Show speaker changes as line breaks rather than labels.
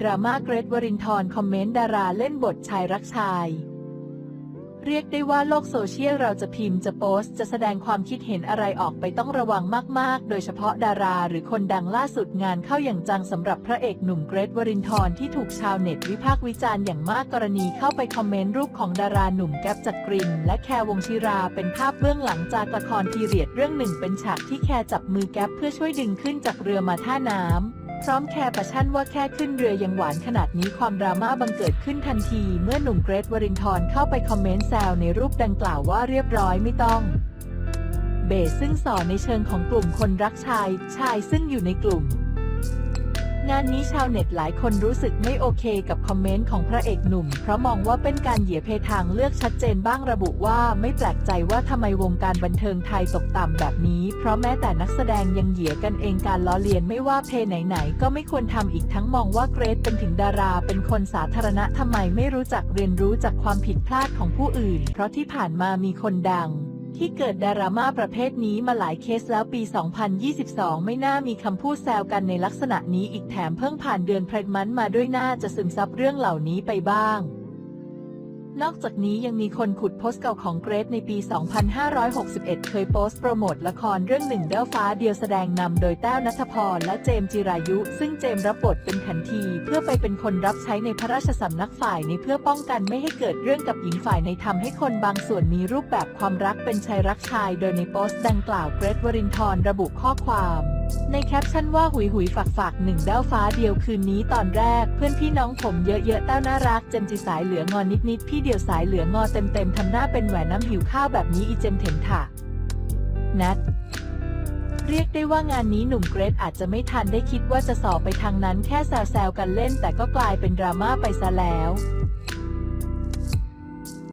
ดราม่าเกรทวรินทร์คอมเมนต์ดาราเล่นบทชายรักชาย เรียกได้ว่าโลกโซเชียลเราจะพิมพ์จะโพสต์จะแสดงความคิดเห็นอะไรออกไปต้องระวังมาก ๆ โดยเฉพาะดาราหรือคนดังล่าสุดงานเข้าอย่างจังสำหรับพระเอกหนุ่มเกรทวรินทร์ที่ถูกชาวเน็ตวิพากษ์วิจารณ์อย่างมากกรณีเข้าไปคอมเมนต์รูปของดาราหนุ่มแก๊ปจักรินและแคร์วงชิราเป็นภาพเบื้องหลังจากละครพีเรียดเรื่องหนึ่งเป็นฉากที่แคร์จับมือแก๊ปเพื่อช่วยดึงขึ้นจากเรือมาท่าน้ำ พร้อมแคร์ประชั่นว่าแค่ขึ้นเรือยังหวานขนาดนี้ความดราม่าบังเกิดขึ้นทันที เมื่อหนุ่มเกรทวรินทร์เข้าไปคอมเมนต์แซวในรูปดังกล่าวว่าเรียบร้อยไม่ต้องเบสซึ่งสอนในเชิงของกลุ่มคนรักชาย ชายซึ่งอยู่ในกลุ่ม งานนี้ชาวเน็ตหลายคนรู้สึกไม่โอเคกับคอมเมนต์ของพระเอกหนุ่ม เพราะมองว่าเป็นการเหยียดเพทางเลือกชัดเจนบ้างระบุว่าไม่แปลกใจว่าทำไมวงการบันเทิงไทยตกต่ำแบบนี้ เพราะแม้แต่นักแสดงยังเหยียดกันเองการล้อเลียนไม่ว่าเพไหนๆก็ไม่ควรทำอีกทั้งมองว่าเกรซเป็นถึงดารา เป็นคนสาธารณะทำไมไม่รู้จักเรียนรู้จากความผิดพลาดของผู้อื่น เพราะที่ผ่านมามีคนดัง ที่เกิดดราม่าประเภทนี้มาหลายเคสแล้วปี 2022 ไม่น่ามีคำพูดแซวกันในลักษณะนี้อีกแถมเพิ่งผ่านเดือนเพรมันมาด้วยน่าจะซึมซับเรื่องเหล่านี้ไปบ้าง นอกจากนี้ยังมีคนขุดโพสต์เก่าของเกรซในปี 2561 เคยโพสต์โปรโมทละครเรื่องหนึ่งเด้าฟ้าเดียวแสดงนำโดยแต้วนัทพรและเจมจิรายุ ซึ่งเจมรับบทเป็นขันที เพื่อไปเป็นคนรับใช้ในพระราชสำนักฝ่ายในเพื่อป้องกันไม่ให้เกิดเรื่องกับหญิงฝ่ายในทำให้คนบางส่วนมีรูปแบบความรักเป็นชายรักชาย โดยในโพสต์ดังกล่าวเกรทวรินทร์ระบุข้อความ ในแคปชั่นว่าหุยหุยฝากฝากหนึ่งด้าฟ้าเดียวคืนนี้ตอนแรก เพื่อนพี่น้องผมเยอะๆเต้าน่ารักเจมจีสายเหลืองอนนิดๆพี่เดียวสายเหลืองอเต็มๆทำหน้าเป็นแหวนน้ำหิวข้าวแบบนี้อีเจมเถมถ่ะ นัดเรียกได้ว่างานนี้หนุ่มเกรทอาจจะไม่ทันได้คิดว่าจะสอบไปทางนั้นแค่แซวๆกันเล่น แต่ก็กลายเป็นดราม่าไปซะแล้ว